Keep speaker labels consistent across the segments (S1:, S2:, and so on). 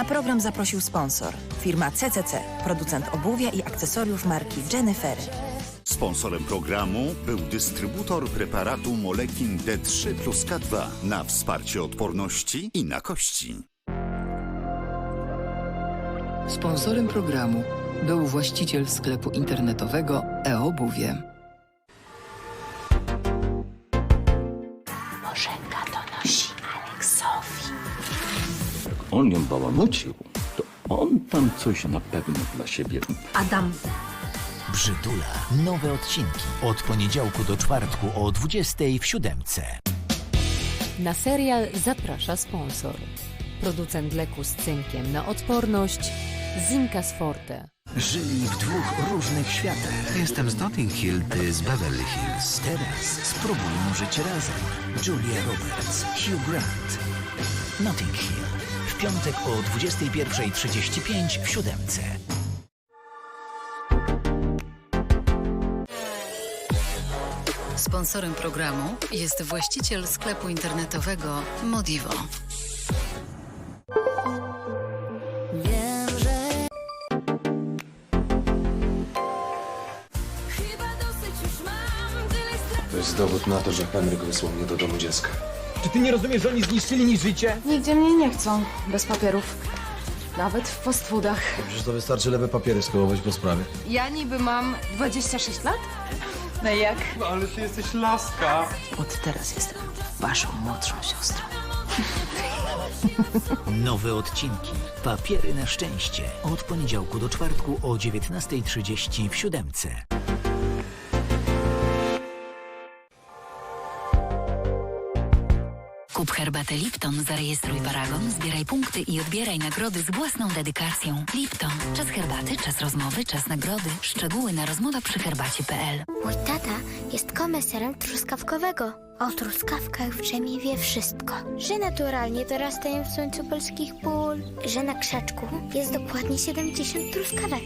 S1: Na program zaprosił sponsor. Firma CCC, producent obuwia i akcesoriów marki Jennifery.
S2: Sponsorem programu był dystrybutor preparatu Molekin D3 plus K2 na wsparcie odporności i na kości.
S3: Sponsorem programu był właściciel sklepu internetowego e-obuwie.
S4: On ją bałamucił, to on tam coś na pewno dla siebie.
S5: Adam,
S6: Brzydula. Nowe odcinki. Od poniedziałku do czwartku o 20 w siódemce.
S7: Na serial zaprasza sponsor. Producent leku z cynkiem na odporność Zinkas Forte.
S6: Żyli w dwóch różnych światach.
S8: Jestem z Notting Hill, ty z Beverly Hills.
S6: Teraz spróbują żyć razem. Julia Roberts, Hugh Grant. Notting Hill. Piątek o 21.35 w siódemce.
S9: Sponsorem programu jest właściciel sklepu internetowego Modivo.
S10: To jest dowód na to, że Henryk wysłał mnie do domu dziecka.
S11: Czy ty nie rozumiesz, że oni zniszczyli mi życie?
S12: Nigdzie mnie nie chcą, bez papierów. Nawet w fast foodach.
S10: Przecież to wystarczy lewe papiery skołować po sprawie.
S12: Ja niby mam 26 lat? No jak?
S11: Ale ty jesteś laska.
S1: Od teraz jestem waszą młodszą siostrą.
S6: Nowe odcinki. Papiery na szczęście. Od poniedziałku do czwartku o 19.30 w siódemce.
S9: Kup herbatę Lipton, zarejestruj paragon, zbieraj punkty i odbieraj nagrody z własną dedykacją. Lipton. Czas herbaty, czas rozmowy, czas nagrody. Szczegóły na rozmowa przy herbacie.pl.
S5: mój tata jest komeserem truskawkowego. O truskawkach w dżemie wie wszystko. Że naturalnie dorastają w słońcu polskich pól. Że na krzaczku jest dokładnie 70 truskawek.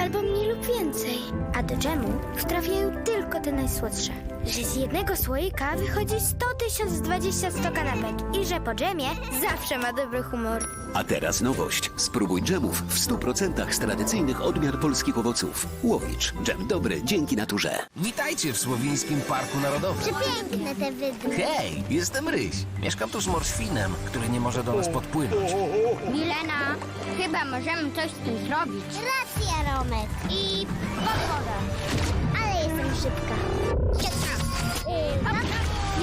S5: Albo mniej lub więcej. A do dżemu wtrafiają tylko te najsłodsze. Że z jednego słoika wychodzi 100 1020 100 kanapek. I że po dżemie zawsze ma dobry humor.
S8: A teraz nowość. Spróbuj dżemów w 100% z tradycyjnych odmiar polskich owoców. Łowicz. Dżem dobry dzięki naturze.
S11: Witajcie w Słowińskim Parku Narodowym.
S5: Piękne te wydmy.
S11: Hej, jestem Ryś. Mieszkam tu z morświnem, który nie może do nas podpłynąć.
S5: Milena, chyba możemy coś z tym zrobić. Racja, Romek. I pogoda. Ale jestem szybka.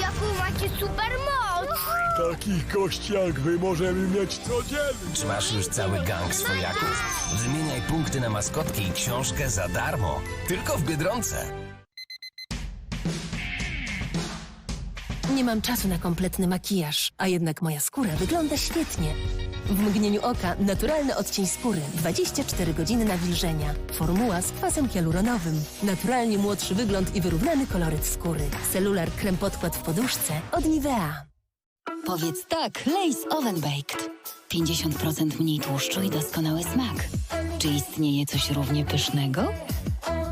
S5: Jaką macie super moc!
S10: Takich gości jak wy możemy mieć codziennie.
S11: Masz już cały gang swojaków. Wymieniaj punkty na maskotki i książkę za darmo. Tylko w Biedronce.
S7: Nie mam czasu na kompletny makijaż, a jednak moja skóra wygląda świetnie. W mgnieniu oka naturalny odcień skóry, 24 godziny nawilżenia. Formuła z kwasem hialuronowym. Naturalnie młodszy wygląd i wyrównany koloryt skóry. Cellular krem podkład w poduszce od Nivea.
S9: Powiedz tak, Lay's Oven Baked. 50% mniej tłuszczu i doskonały smak. Czy istnieje coś równie pysznego?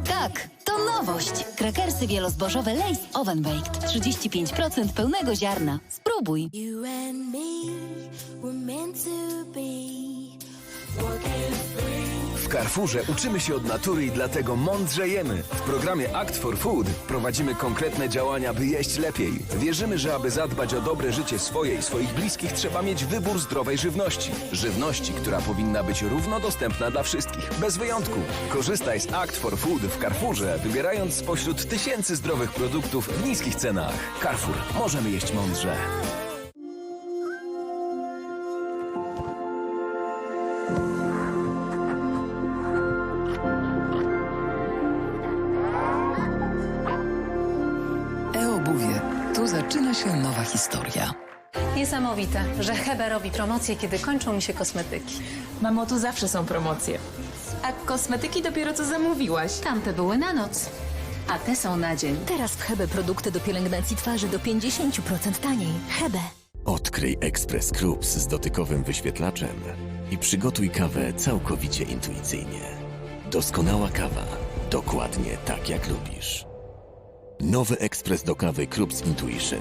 S9: Tak, to nowość. Krakersy wielozbożowe Lay's Oven Baked. 35% pełnego ziarna. Spróbuj.
S11: W Carrefourze uczymy się od natury i dlatego mądrzejemy. W programie Act for Food prowadzimy konkretne działania, by jeść lepiej. Wierzymy, że aby zadbać o dobre życie swoje i swoich bliskich, trzeba mieć wybór zdrowej żywności. Żywności, która powinna być równo dostępna dla wszystkich, bez wyjątku. Korzystaj z Act for Food w Carrefourze, wybierając spośród tysięcy zdrowych produktów w niskich cenach. Carrefour. Możemy jeść mądrze.
S3: Tu zaczyna się nowa historia.
S7: Niesamowite, że Hebe robi promocje, kiedy kończą mi się kosmetyki.
S12: Mamo, tu zawsze są promocje. A kosmetyki dopiero co zamówiłaś.
S7: Tamte były na noc, a te są na dzień.
S9: Teraz w Hebe produkty do pielęgnacji twarzy do 50% taniej. Hebe.
S8: Odkryj Express Groups z dotykowym wyświetlaczem i przygotuj kawę całkowicie intuicyjnie. Doskonała kawa. Dokładnie tak jak lubisz. Nowy ekspres do kawy Krups Intuition.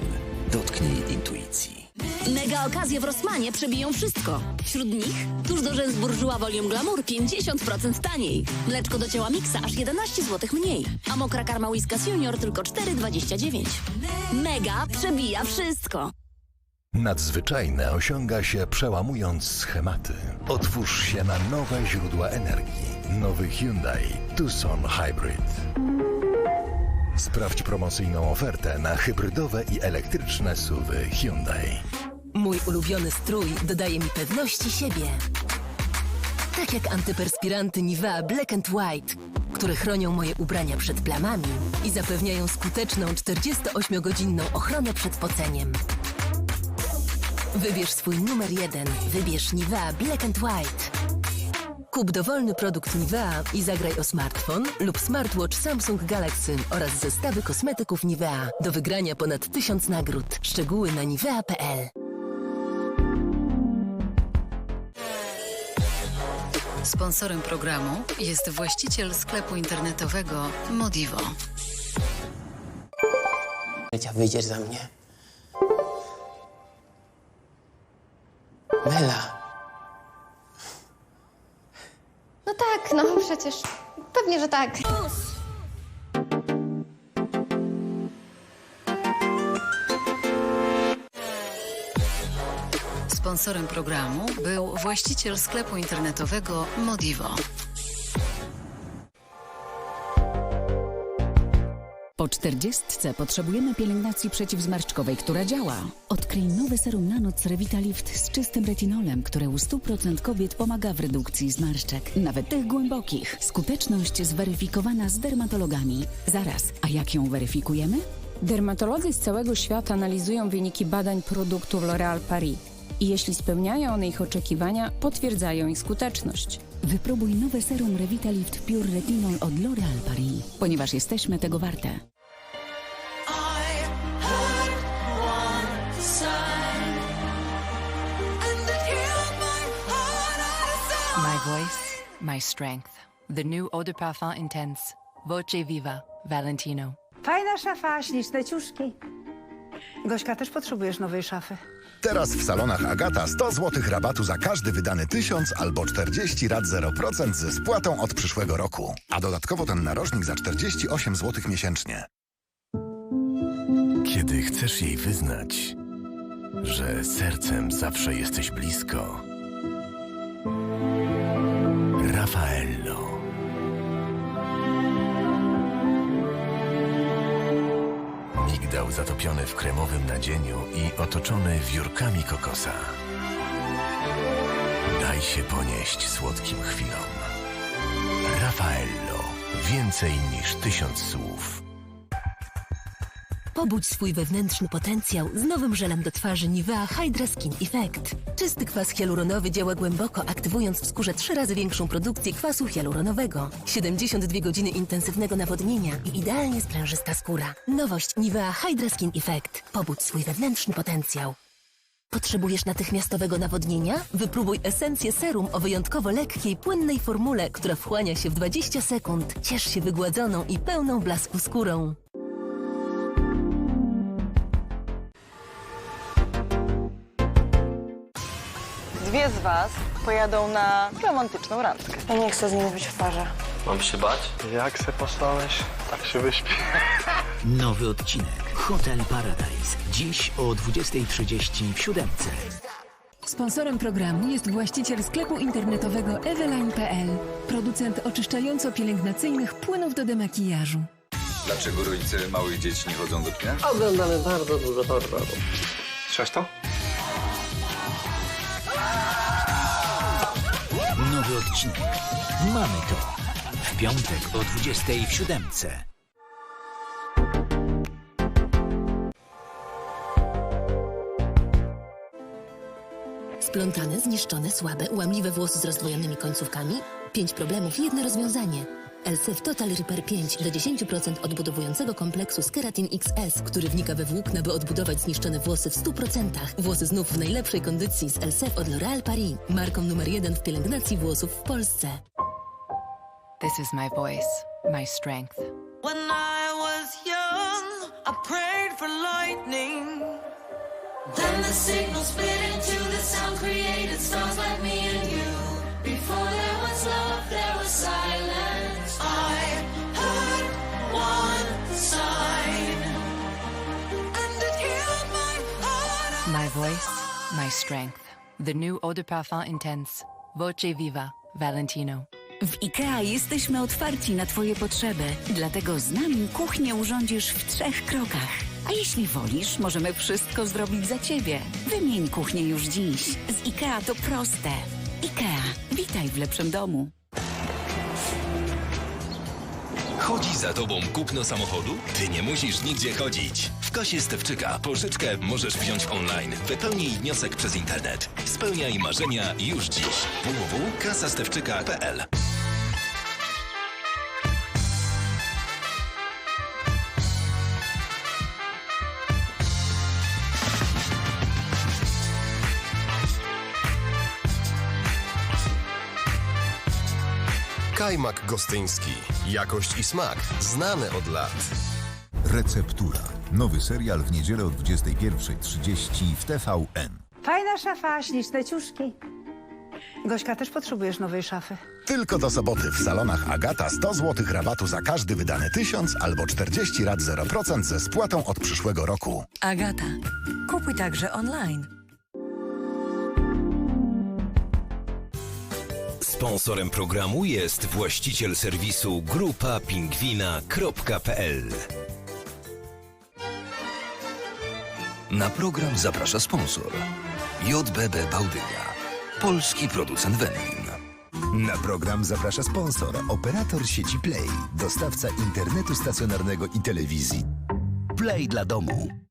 S8: Dotknij intuicji.
S9: Mega okazje w Rossmanie przebiją wszystko. Wśród nich tuż do rzęs Bourjois Volume Glamour 50% taniej. Mleczko do ciała Mixa aż 11 zł mniej. A mokra karma Whiskas Junior tylko 4,29. Mega przebija wszystko.
S13: Nadzwyczajne osiąga się przełamując schematy. Otwórz się na nowe źródła energii. Nowy Hyundai Tucson Hybrid. Sprawdź promocyjną ofertę na hybrydowe i elektryczne suwy Hyundai.
S7: Mój ulubiony strój dodaje mi pewności siebie. Tak jak antyperspiranty Nivea Black and White, które chronią moje ubrania przed plamami i zapewniają skuteczną 48-godzinną ochronę przed poceniem. Wybierz swój numer jeden. Wybierz Nivea Black and White. Kup dowolny produkt Nivea i zagraj o smartfon lub smartwatch Samsung Galaxy oraz zestawy kosmetyków Nivea. Do wygrania ponad 1000 nagród. Szczegóły na nivea.pl
S3: Sponsorem programu jest właściciel sklepu internetowego Modivo.
S14: Lecia, wyjdziesz za mnie? Mela,
S15: tak, no przecież. Pewnie, że tak.
S3: Sponsorem programu był właściciel sklepu internetowego Modivo.
S16: Po czterdziestce potrzebujemy pielęgnacji przeciwzmarszczkowej, która działa. Odkryj nowe serum Nanoc Revitalift z czystym retinolem, które u 100% kobiet pomaga w redukcji zmarszczek, nawet tych głębokich. Skuteczność zweryfikowana z dermatologami. Zaraz, a jak ją weryfikujemy?
S17: Dermatolodzy z całego świata analizują wyniki badań produktów L'Oréal Paris i jeśli spełniają one ich oczekiwania, potwierdzają ich skuteczność.
S16: Wypróbuj nowe serum Revitalift Pure Retinol od L'Oréal Paris, ponieważ jesteśmy tego warte.
S18: My strength. The new Eau de Parfum Intense. Voce Viva, Valentino.
S19: Fajna szafa, śliczne ciuszki. Gośka, też potrzebujesz nowej szafy.
S20: Teraz w salonach Agata 100 zł rabatu za każdy wydany 1000 albo 40 rat 0% ze spłatą od przyszłego roku. A dodatkowo ten narożnik za 48 zł miesięcznie.
S8: Kiedy chcesz jej wyznać, że sercem zawsze jesteś blisko. Raffaello. Migdał zatopiony w kremowym nadzieniu i otoczony wiórkami kokosa. Daj się ponieść słodkim chwilom. Raffaello. Więcej niż tysiąc słów.
S7: Pobudź swój wewnętrzny potencjał z nowym żelem do twarzy Nivea Hydra Skin Effect. Czysty kwas hialuronowy działa głęboko, aktywując w skórze trzy razy większą produkcję kwasu hialuronowego. 72 godziny intensywnego nawodnienia i idealnie sprężysta skóra. Nowość Nivea Hydra Skin Effect. Pobudź swój wewnętrzny potencjał. Potrzebujesz natychmiastowego nawodnienia? Wypróbuj esencję serum o wyjątkowo lekkiej, płynnej formule, która wchłania się w 20 sekund. Ciesz się wygładzoną i pełną blasku skórą.
S21: Dwie z was pojadą na romantyczną randkę. Ja nie chcę z nim być w parze.
S22: Mam się bać?
S10: Jak se poslałeś, tak się wyśpi.
S6: Nowy odcinek Hotel Paradise. Dziś o 20.30 w siódemce.
S23: Sponsorem programu jest właściciel sklepu internetowego eveline.pl, producent oczyszczająco-pielęgnacyjnych płynów do demakijażu.
S24: Dlaczego rodzice małych dzieci nie chodzą do kina?
S22: Oglądamy bardzo dużo horroru.
S10: Słyszałeś to?
S6: Odcinek. Mamy to. W piątek o 20.00 w siódemce.
S7: Splątane, zniszczone, słabe, łamliwe włosy z rozdwojonymi końcówkami? Pięć problemów, jedno rozwiązanie. Elsef Total Repair 5 do 10% odbudowującego kompleksu z Keratin XS, który wnika we włókna, by odbudować zniszczone włosy w 100%. Włosy znów w najlepszej kondycji z Elsef od L'Oréal Paris. Marką numer jeden w pielęgnacji włosów w Polsce.
S18: This is my voice, my strength.
S25: When I was young, I prayed for lightning.
S26: Then the signal split into the sound created stars like me and you. Before there was love, there was silence.
S18: Voice, my strength. The new Eau de Parfum Intense. Voce Viva. Valentino.
S16: W IKEA jesteśmy otwarci na Twoje potrzeby, dlatego z nami kuchnię urządzisz w trzech krokach. A jeśli wolisz, możemy wszystko zrobić za Ciebie. Wymień kuchnię już dziś. Z IKEA to proste. IKEA, witaj w lepszym domu.
S27: Chodzi za tobą kupno samochodu? Ty nie musisz nigdzie chodzić. Kasie Stewczyka pożyczkę możesz wziąć online. Wypełnij wniosek przez internet. Spełniaj marzenia już dziś. www.kasastewczyka.pl
S28: Kajmak gostyński. Jakość i smak znane od lat.
S29: Receptura. Nowy serial w niedzielę o 21.30 w TVN.
S19: Fajna szafa, śliczne ciuszki. Gośka, też potrzebujesz nowej szafy.
S20: Tylko do soboty w salonach Agata 100 zł rabatu za każdy wydany 1000 albo 40 rat 0% ze spłatą od przyszłego roku.
S25: Agata. Kupuj także online.
S27: Sponsorem programu jest właściciel serwisu grupapingwina.pl Na program zaprasza sponsor JBB Bałdyga, polski producent wędlin.
S30: Na program zaprasza sponsor, operator sieci Play, dostawca internetu stacjonarnego i telewizji.
S6: Play dla domu.